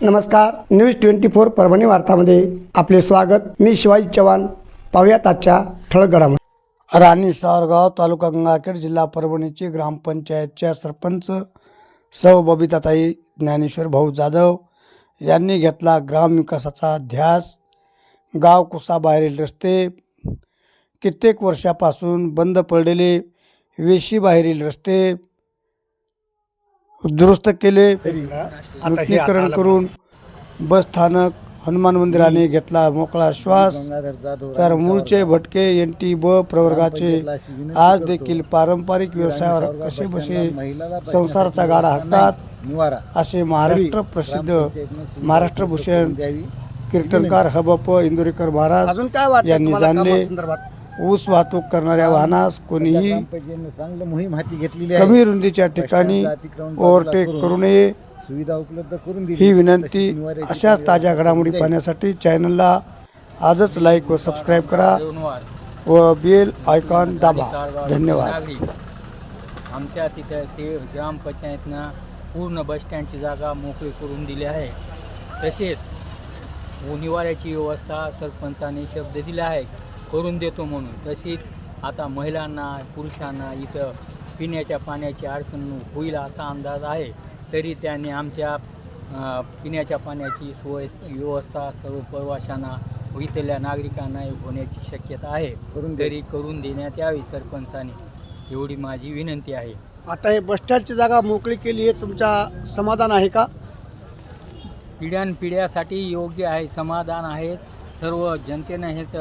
नमस्कार news twenty four Parbhani वार्तामध्ये आपले स्वागत. मी शिवाजी चव्हाण. पाहुयात आजच्या ठळक घडामोडी राणी सावरगाव तालुका गंगाखेड जिल्हा परभणीची ग्रामपंचायतच्या सरपंच सौ बबिताताई ज्ञानेश्वर भाऊ जाधव यांनी घेतला ग्रामविकासाचा ध्यास गाव कुसाबाहेरील रस्ते कित्येक वर्षापासून बंद पडलेले वेशीबाहेरील रस्ते दुरुस्त केले. नूतनीकरण करून बस स्थानक हनुमान मंदिराने घेतला मोकळा श्वास. तर मूळचे भटके एन टी ब प्रवर्गाचे. आज देखील पारंपरिक व्यवसायावर कसे बसे संसाराचा गाडा हाकतात. निवारा. असे महाराष्ट्र प्रसिद्ध महाराष्ट्र भूषण कीर्तनकार हबप इंदुरीकर महाराज यांनी जाणले. ऊस वाहतूक करणाऱ्या वाहनास कोणीही चांगलं मोहीम हाती घेतलेली आहे. कमी रुंदीच्या ठिकाणी ओव्हरटेक करू नये. सुविधा उपलब्ध करून दिली. ही विनंती अशाच ताज्या घडामोडी पाहण्यासाठी चॅनलला आजच लाईक व सबस्क्राईब करा व बेल आयकॉन दाबा. धन्यवाद. आमच्या तिथं से ग्रामपंचायतनं पूर्ण बसस्टँडची जागा मोकळी करून दिली आहे. तसेच निवाऱ्याची व्यवस्था सरपंचाने शब्द दिला आहे. करून देतो म्हणून. तशीच आता महिलांना पुरुषांना इथं पिण्याच्या पाण्याची अडचण होईल असा अंदाज आहे तरी त्यांनी आमच्या पिण्याच्या पाण्याची सोय व्यवस्था सर्व प्रवाशांना इथल्या नागरिकांना होण्याची शक्यता आहे. करून. तरी करून देण्यात यावी सरपंचाने एवढी माझी विनंती आहे. आता हे बसस्टँडची जागा मोकळी केली आहे तुमचा समाधान आहे का? पिढ्यानपिढ्यासाठी योग्य आहे समाधान आहे. सर्व जनतेनं हेच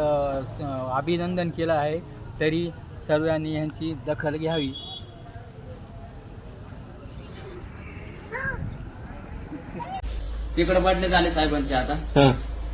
अभिनंदन केलं आहे तरी सर्वांनी यांची दखल घ्यावी. तिकडे बदले झाले साहेबांचे आता.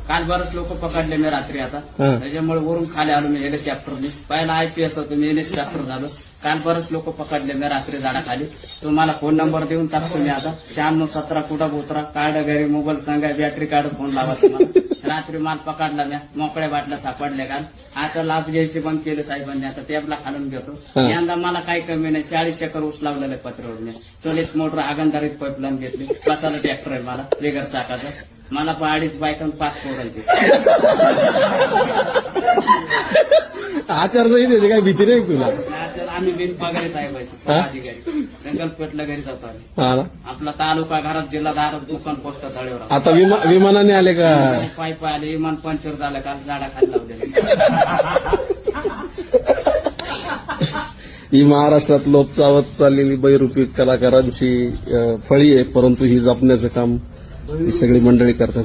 काल बरंच लोक पकडले मी रात्री आता. त्याच्यामुळे वरून खाली आलो मी हेलिकॉप्टरने पहिला आयपीएस होतो मी हेलिकॉप्टर झालो. काल बरंच लोक पकडले मी रात्री झाडाखाली. तुम्हाला फोन नंबर देऊन टाकतो मी आता. शहाण्णव सतरा कुठं बोतरा कार्ड घरी मोबाईल सांगा बॅटरी कार्ड फोन लावा तुम्हाला. रात्री माल पकडला मी. मोकळ्या बाटल्या सापडल्या काल. आता लाच घ्यायची बंद केले साहेबांनी. आता टेबला खालून घेतो. यंदा मला काही कमी नाही. चाळीस एकर ऊस लावलेलं आहे पत्रावर मी. चोलीस मोटर आगंधारीत पाईपलाईन घेतली. बसायला ट्रॅक्टर आहे मला? बिगर चाकाचा. मला पण अडीच बायकन पाच पोरायचे आचारसंहितेची काही भीती नाही तुला? आम्ही बिन पगारी अधिकारी घरी जातो आम्ही. हा ना? आपला तालुका घरात जिल्हा दारात दुकान पोस्ट तळेवर आता विमा विमानाने आले का? पाय पाय आले विमान पंचर झालं काल झाडा खाली लावले ही महाराष्ट्रात लोप चावत चाललेली बैरूपी कलाकारांची अ, फळी आहे परंतु ही जपण्याचं काम ही सगळी मंडळी करतात.